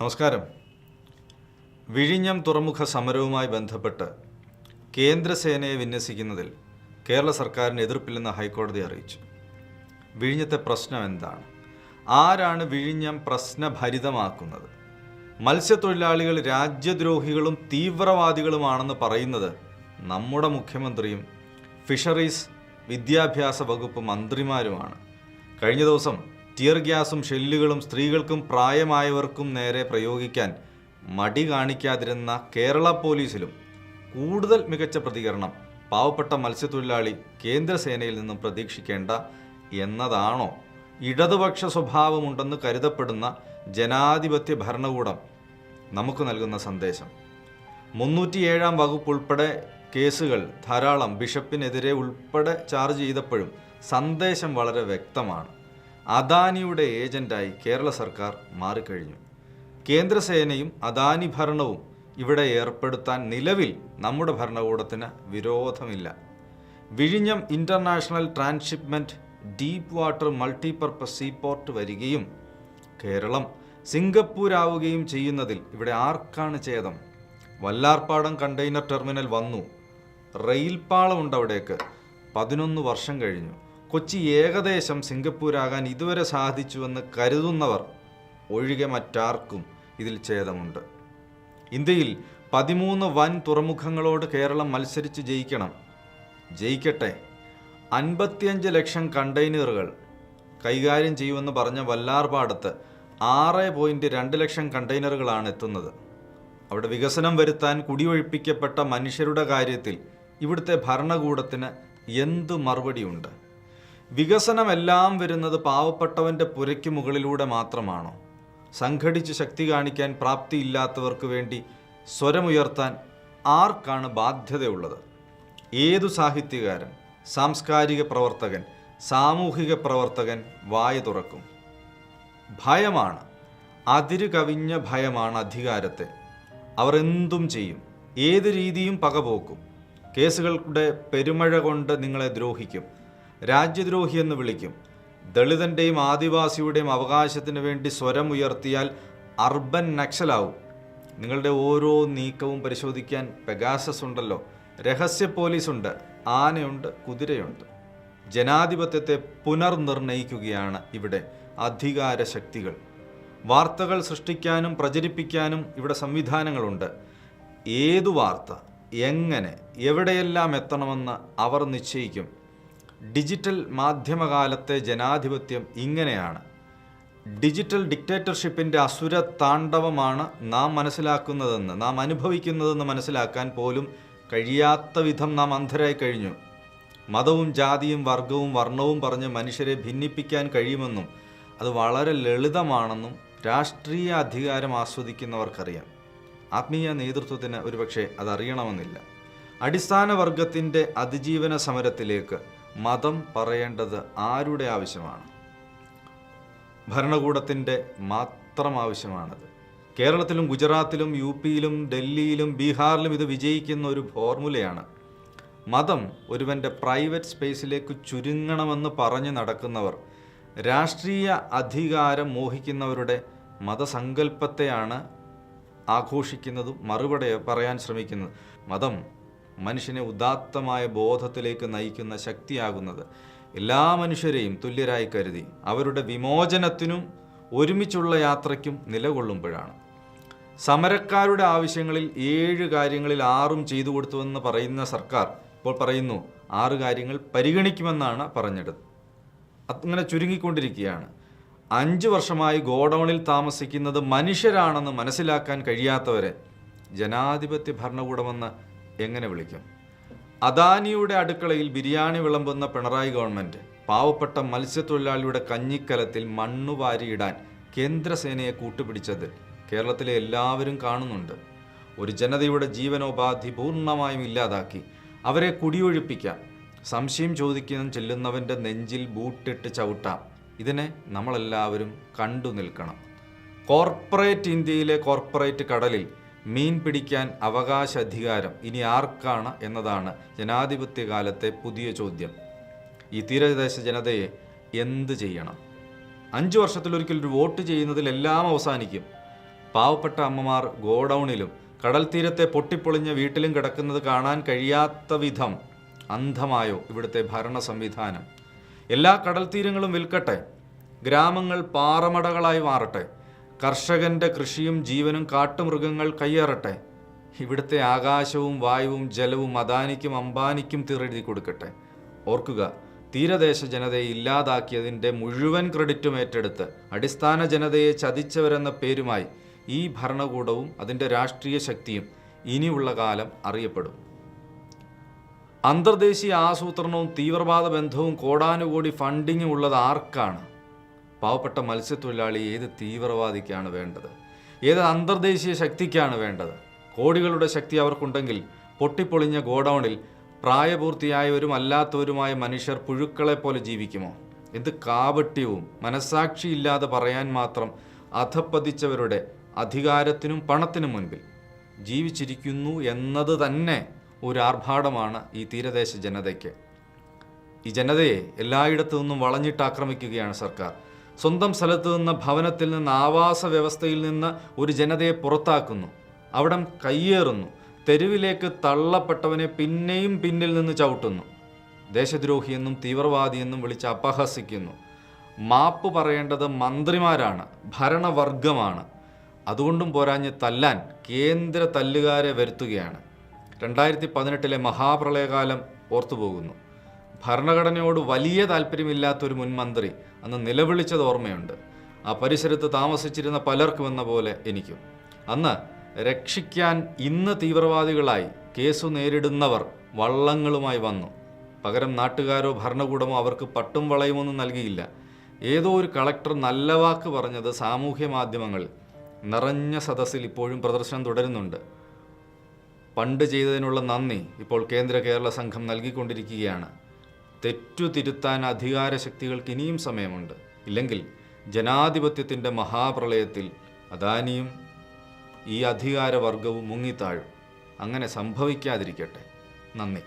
നമസ്കാരം. വിഴിഞ്ഞം തുറമുഖ സമരവുമായി ബന്ധപ്പെട്ട് കേന്ദ്രസേനയെ വിന്യസിക്കുന്നതിൽ കേരള സർക്കാരിന് എതിർപ്പില്ലെന്ന് ഹൈക്കോടതി അറിയിച്ചു. വിഴിഞ്ഞത്തെ പ്രശ്നം എന്താണ്? ആരാണ് വിഴിഞ്ഞം പ്രശ്നഭരിതമാക്കുന്നത്? മത്സ്യത്തൊഴിലാളികൾ രാജ്യദ്രോഹികളും തീവ്രവാദികളുമാണെന്ന് പറയുന്നത് നമ്മുടെ മുഖ്യമന്ത്രിയും ഫിഷറീസ് വിദ്യാഭ്യാസ വകുപ്പ് മന്ത്രിമാരുമാണ്. കഴിഞ്ഞ ദിവസം ടിയർ ഗ്യാസും ഷെല്ലുകളും സ്ത്രീകൾക്കും പ്രായമായവർക്കും നേരെ പ്രയോഗിക്കാൻ മടി കാണിക്കാതിരുന്ന കേരള പോലീസിലും കൂടുതൽ മികച്ച പ്രതികരണം പാവപ്പെട്ട മത്സ്യത്തൊഴിലാളി കേന്ദ്രസേനയിൽ നിന്നും പ്രതീക്ഷിക്കേണ്ട എന്നതാണോ? ഇടതുപക്ഷ സ്വഭാവമുണ്ടെന്ന് കരുതപ്പെടുന്ന ജനാധിപത്യ ഭരണകൂടം നമുക്ക് നൽകുന്ന സന്ദേശം. മുന്നൂറ്റിയേഴാം വകുപ്പ് ഉൾപ്പെടെ കേസുകൾ ധാരാളം. ബിഷപ്പിനെതിരെ ഉൾപ്പെടെ ചാർജ് ചെയ്തപ്പോഴും സന്ദേശം വളരെ വ്യക്തമാണ്. അദാനിയുടെ ഏജന്റായി കേരള സർക്കാർ മാറിക്കഴിഞ്ഞു. കേന്ദ്രസേനയും അദാനി ഭരണവും ഇവിടെ ഏർപ്പെടുത്താൻ നിലവിൽ നമ്മുടെ ഭരണകൂടത്തിന് വിരോധമില്ല. വിഴിഞ്ഞം international transshipment deep water multipurpose seaport വരികയും കേരളം സിംഗപ്പൂരാവുകയും ചെയ്യുന്നതിൽ ഇവിടെ ആർക്കാണ് ഛേദം? വല്ലാർപ്പാടം കണ്ടെയ്നർ ടെർമിനൽ വന്നു. റെയിൽപാളമുണ്ട് അവിടേക്ക് പതിനൊന്ന് വർഷം കഴിഞ്ഞു. കൊച്ചി ഏകദേശം സിംഗപ്പൂരാകാൻ ഇതുവരെ സാധിച്ചുവെന്ന് കരുതുന്നവർ ഒഴികെ മറ്റാർക്കും ഇതിൽ ഛേദമുണ്ട്. ഇന്ത്യയിൽ പതിമൂന്ന് വൻ തുറമുഖങ്ങളോട് കേരളം മത്സരിച്ച് ജയിക്കണം. ജയിക്കട്ടെ. അൻപത്തിയഞ്ച് ലക്ഷം കണ്ടെയ്നറുകൾ കൈകാര്യം ചെയ്യുമെന്ന് പറഞ്ഞ വല്ലാർപാടത്ത് ആറ് പോയിന്റ് രണ്ട് ലക്ഷം കണ്ടെയ്നറുകളാണ് എത്തുന്നത്. അവിടെ വികസനം വരുത്താൻ കുടിയൊഴിപ്പിക്കപ്പെട്ട മനുഷ്യരുടെ കാര്യത്തിൽ ഇവിടുത്തെ ഭരണകൂടത്തിന് എന്ത് മറുപടിയുണ്ട്? വികസനമെല്ലാം വരുന്നത് പാവപ്പെട്ടവന്റെ പുരയ്ക്ക് മുകളിലൂടെ മാത്രമാണോ? സംഘടിച്ച് ശക്തി കാണിക്കാൻ പ്രാപ്തിയില്ലാത്തവർക്ക് വേണ്ടി സ്വരമുയർത്താൻ ആർക്കാണ് ബാധ്യതയുള്ളത്? ഏതു സാഹിത്യകാരൻ സാംസ്കാരിക പ്രവർത്തകൻ സാമൂഹിക പ്രവർത്തകൻ വായ തുറക്കും? ഭയമാണ്. അതിര് കവിഞ്ഞ ഭയമാണ് അധികാരത്തെ. അവർ എന്തും ചെയ്യും. ഏത് രീതിയും പകപോക്കും. കേസുകളുടെ പെരുമഴ കൊണ്ട് നിങ്ങളെ ദ്രോഹിക്കും. രാജ്യദ്രോഹി എന്ന് വിളിക്കും. ദളിതന്റെയും ആദിവാസിയുടെയും അവകാശത്തിന് വേണ്ടി സ്വരം ഉയർത്തിയാൽ അർബൻ നക്സലാവും. നിങ്ങളുടെ ഓരോ നീക്കവും പരിശോധിക്കാൻ പെഗാസസ് ഉണ്ടല്ലോ. രഹസ്യ പോലീസുണ്ട് ആനയുണ്ട് കുതിരയുണ്ട്. ജനാധിപത്യത്തെ പുനർനിർണയിക്കുകയാണ് ഇവിടെ അധികാര ശക്തികൾ. വാർത്തകൾ സൃഷ്ടിക്കാനും പ്രചരിപ്പിക്കാനും ഇവിടെ സംവിധാനങ്ങളുണ്ട്. ഏതു വാർത്ത എങ്ങനെ എവിടെയെല്ലാം എത്തണമെന്ന് അവർ നിശ്ചയിക്കും. ഡിജിറ്റൽ മാധ്യമകാലത്തെ ജനാധിപത്യം ഇങ്ങനെയാണ്. ഡിജിറ്റൽ ഡിക്റ്റേറ്റർഷിപ്പിന്റെ അസുര താണ്ഡവമാണ് നാം മനസ്സിലാക്കുന്നതെന്ന് നാം അനുഭവിക്കുന്നതെന്ന് മനസ്സിലാക്കാൻ പോലും കഴിയാത്ത വിധം നാം അന്ധരായി കഴിഞ്ഞു. മതവും ജാതിയും വർഗവും വർണവും പറഞ്ഞ് മനുഷ്യരെ ഭിന്നിപ്പിക്കാൻ കഴിയുമെന്നും അത് വളരെ ലളിതമാണെന്നും രാഷ്ട്രീയ അധികാരം ആസ്വദിക്കുന്നവർക്കറിയാം. ആത്മീയ നേതൃത്വത്തിന് ഒരുപക്ഷെ അതറിയണമെന്നില്ല. അടിസ്ഥാന വർഗത്തിന്റെ അതിജീവന സമരത്തിലേക്ക് മതം പറയേണ്ടത് ആരുടെ ആവശ്യമാണ്? ഭരണകൂടത്തിന്റെ മാത്രം ആവശ്യമാണത്. കേരളത്തിലും ഗുജറാത്തിലും യു പിയിലും ഡൽഹിയിലും ബീഹാറിലും ഇത് വിജയിക്കുന്ന ഒരു ഫോർമുലയാണ്. മതം ഒരുവന്റെ പ്രൈവറ്റ് സ്പേസിലേക്ക് ചുരുങ്ങണമെന്ന് പറഞ്ഞു നടക്കുന്നവർ രാഷ്ട്രീയ അധികാരം മോഹിക്കുന്നവരുടെ മതസങ്കല്പത്തെയാണ് ആഘോഷിക്കുന്നതും മറുപടി പറയാൻ ശ്രമിക്കുന്നത്. മതം മനുഷ്യനെ ഉദാത്തമായ ബോധത്തിലേക്ക് നയിക്കുന്ന ശക്തിയാകുന്നത്. എല്ലാ മനുഷ്യരെയും തുല്യരായി കരുതി അവരുടെ വിമോചനത്തിനും ഒരുമിച്ചുള്ള യാത്രയ്ക്കും നിലകൊള്ളുമ്പോഴാണ്. സമരക്കാരുടെ ആവശ്യങ്ങളിൽ ഏഴ് കാര്യങ്ങളിൽ ആറും ചെയ്തു കൊടുത്തുവെന്ന് പറയുന്ന സർക്കാർ ഇപ്പോൾ പറയുന്നു ആറ് കാര്യങ്ങൾ പരിഗണിക്കുമെന്നാണ് പറഞ്ഞത് അങ്ങനെ ചുരുങ്ങിക്കൊണ്ടിരിക്കുകയാണ്. അഞ്ച് വർഷമായി ഗോഡൗണിൽ താമസിക്കുന്നത് മനുഷ്യരാണെന്ന് മനസ്സിലാക്കാൻ കഴിയാത്തവരെ ജനാധിപത്യ ഭരണകൂടമെന്ന് എങ്ങനെ വിളിക്കും? അദാനിയുടെ അടുക്കളയിൽ ബിരിയാണി വിളമ്പുന്ന പിണറായി ഗവൺമെന്റ് പാവപ്പെട്ട മത്സ്യത്തൊഴിലാളിയുടെ കഞ്ഞിക്കലത്തിൽ മണ്ണു വാരിയിടാൻ കേന്ദ്രസേനയെ കൂട്ടുപിടിച്ചത് കേരളത്തിലെ എല്ലാവരും കാണുന്നുണ്ട്. ഒരു ജനതയുടെ ജീവനോപാധി പൂർണമായും ഇല്ലാതാക്കി അവരെ കുടിയൊഴിപ്പിക്കാം. സംശയം ചോദിക്കുന്ന ചെല്ലുന്നവന്റെ നെഞ്ചിൽ ബൂട്ടിട്ട് ചവിട്ടാം. ഇതിനെ നമ്മളെല്ലാവരും കണ്ടു നിൽക്കണം. കോർപ്പറേറ്റ് ഇന്ത്യയിലെ കോർപ്പറേറ്റ് കടലിൽ മീൻ പിടിക്കാൻ അവകാശ അധികാരം ഇനി ആർക്കാണ് എന്നതാണ് ജനാധിപത്യ കാലത്തെ പുതിയ ചോദ്യം. ഈ തീരദേശ ജനതയെ എന്ത് ചെയ്യണം? അഞ്ച് വർഷത്തിലൊരിക്കൽ ഒരു വോട്ട് ചെയ്യുന്നതിൽ എല്ലാം അവസാനിക്കും. പാവപ്പെട്ട അമ്മമാർ ഗോഡൌണിലും കടൽ തീരത്തെ പൊട്ടിപ്പൊളിഞ്ഞ വീട്ടിലും കിടക്കുന്നത് കാണാൻ കഴിയാത്ത വിധം അന്ധമായോ ഇവിടുത്തെ ഭരണ സംവിധാനം? എല്ലാ കടൽ തീരങ്ങളും വിൽക്കട്ടെ. ഗ്രാമങ്ങൾ പാറമടകളായി മാറട്ടെ. കർഷകന്റെ കൃഷിയും ജീവനും കാട്ടുമൃഗങ്ങൾ കയ്യേറട്ടെ ഇവിടുത്തെ ആകാശവും വായുവും ജലവും അദാനിക്കും അംബാനിക്കും തീറെഴുതി കൊടുക്കട്ടെ. ഓർക്കുക തീരദേശ ജനതയെ ഇല്ലാതാക്കിയതിന്റെ മുഴുവൻ ക്രെഡിറ്റും ഏറ്റെടുത്ത് അടിസ്ഥാന ജനതയെ ചതിച്ചവരെന്ന പേരുമായി ഈ ഭരണകൂടവും അതിന്റെ രാഷ്ട്രീയ ശക്തിയും ഇനിയുള്ള കാലം അറിയപ്പെടും. അന്തർദേശീയ ആസൂത്രണവും തീവ്രവാദ ബന്ധവും കോടാനുകോടി ഫണ്ടിങ്ങും ഉള്ളത് ആർക്കാണ്? പാവപ്പെട്ട മത്സ്യത്തൊഴിലാളി ഏത് തീവ്രവാദിക്കാണ് വേണ്ടത്? ഏത് അന്തർദേശീയ ശക്തിക്കാണ് വേണ്ടത്? കോടികളുടെ ശക്തി അവർക്കുണ്ടെങ്കിൽ പൊട്ടിപ്പൊളിഞ്ഞ ഗോഡൗണിൽ പ്രായപൂർത്തിയായവരും അല്ലാത്തവരുമായ മനുഷ്യർ പുഴുക്കളെ പോലെ ജീവിക്കുമോ? എന്ത് കാപട്യവും മനസാക്ഷിയില്ലാതെ പറയാൻ മാത്രം അധപ്പതിച്ചവരുടെ അധികാരത്തിനും പണത്തിനും മുൻപിൽ ജീവിച്ചിരിക്കുന്നു എന്നത് തന്നെ ഒരു ആർഭാടമാണ് ഈ തീരദേശ ജനതയ്ക്ക്. ഈ ജനതയെ എല്ലായിടത്തു നിന്നും വളഞ്ഞിട്ട് ആക്രമിക്കുകയാണ് സർക്കാർ. സ്വന്തം സ്ഥലത്ത് നിന്ന് ഭവനത്തിൽ നിന്ന് ആവാസ വ്യവസ്ഥയിൽ നിന്ന് ഒരു ജനതയെ പുറത്താക്കുന്നു. അവിടം കയ്യേറുന്നു. തെരുവിലേക്ക് തള്ളപ്പെട്ടവനെ പിന്നെയും പിന്നിൽ നിന്ന് ചവിട്ടുന്നു. ദേശദ്രോഹിയെന്നും തീവ്രവാദിയെന്നും വിളിച്ച് അപഹസിക്കുന്നു. മാപ്പ് പറയേണ്ടത് മന്ത്രിമാരാണ്. ഭരണവർഗമാണ്. അതുകൊണ്ടും പോരാഞ്ഞ് തല്ലാൻ കേന്ദ്ര തല്ലുകാരെ വരുത്തുകയാണ്. രണ്ടായിരത്തി പതിനെട്ടിലെ മഹാപ്രളയകാലം ഓർത്തുപോകുന്നു. ഭരണഘടനയോട് വലിയ താല്പര്യമില്ലാത്തൊരു മുൻമന്ത്രി മുൻ മന്ത്രി അന്ന് നിലവിളിച്ചത് ഓർമ്മയുണ്ട്. ആ പരിസരത്ത് താമസിച്ചിരുന്ന പലർക്കും എന്ന പോലെ എനിക്കും. അന്ന് രക്ഷിക്കാൻ ഇന്ന് തീവ്രവാദികളായി കേസു നേരിടുന്നവർ വള്ളങ്ങളുമായി വന്നു. പകരം നാട്ടുകാരോ ഭരണകൂടമോ അവർക്ക് പട്ടും വളയുമൊന്നും നൽകിയില്ല. ഏതോ ഒരു കളക്ടർ നല്ല വാക്ക് പറഞ്ഞത് സാമൂഹ്യ മാധ്യമങ്ങൾ നിറഞ്ഞ സദസ്സിൽ ഇപ്പോഴും പ്രദർശനം തുടരുന്നുണ്ട്. പണ്ട് ചെയ്തതിനുള്ള നന്ദി ഇപ്പോൾ കേന്ദ്ര കേരള സംഘം നൽകിക്കൊണ്ടിരിക്കുകയാണ്. തെറ്റു തിരുത്താൻ അധികാര ശക്തികൾക്ക് ഇനിയും സമയമുണ്ട്. ഇല്ലെങ്കിൽ ജനാധിപത്യത്തിന്റെ മഹാപ്രളയത്തിൽ അദാനിയും ഈ അധികാരവർഗവും മുങ്ങിത്താഴും. അങ്ങനെ സംഭവിക്കാതിരിക്കട്ടെ. നന്ദി.